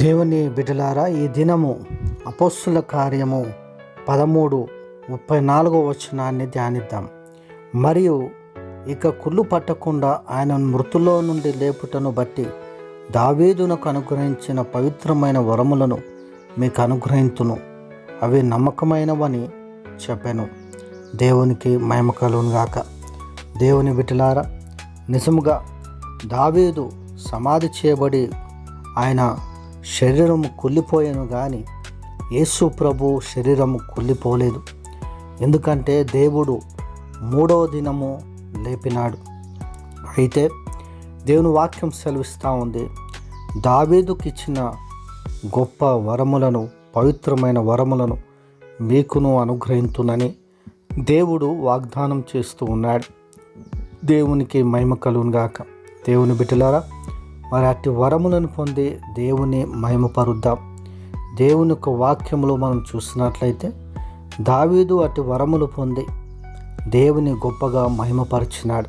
దేవుని బిడ్డలారా ఈ దినము అపోస్సుల కార్యము పదమూడు ముప్పై నాలుగో వచనాన్ని ధ్యానిద్దాం. మరియు ఇక కుళ్ళు పట్టకుండా ఆయన మృతులో నుండి లేపుటను బట్టి దావీదునకు అనుగ్రహించిన పవిత్రమైన వరములను మీకు అనుగ్రహించును అవి నమ్మకమైనవని చెప్పాను. దేవునికి మహిమ కలుగును దేవుని బిడ్డలారా నిజముగా దావీదు సమాధి చేయబడి ఆయన శరీరం కుళ్ళిపోయాను కానీ యేసు ప్రభు శరీరం కుళ్ళిపోలేదు. ఎందుకంటే దేవుడు మూడవ దినము లేపినాడు. అయితే దేవుని వాక్యం సెలవిస్తూ ఉంది. దావీదుకి ఇచ్చిన గొప్ప వరములను పవిత్రమైన వరములను మీకును అనుగ్రహించునని దేవుడు వాగ్దానం చేస్తూ ఉన్నాడు. దేవునికి మహిమ కలుగునుగాక. దేవుని బిడ్డలారా మరి అట్టి వరములను పొంది దేవుని మహిమపరుద్దాం. దేవుని యొక్క వాక్యములో మనం చూసినట్లయితే దావీదు అట్టి వరములు పొంది దేవుని గొప్పగా మహిమపరిచినాడు.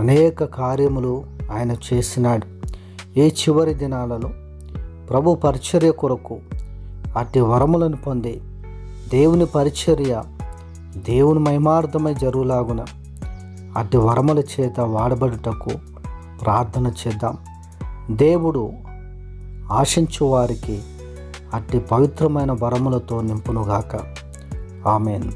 అనేక కార్యములు ఆయన చేసినాడు. ఏ చివరి దినాలలో ప్రభు పరిచర్య కొరకు అట్టి వరములను పొంది దేవుని పరిచర్య దేవుని మహిమార్థమై జరుగులాగున అట్టి వరముల చేత వాడబడుటకు ప్రార్థన చేద్దాం. దేవుడు ఆశించు వారికి అట్టి పవిత్రమైన వరములతో నింపునుగాక. ఆమెన్.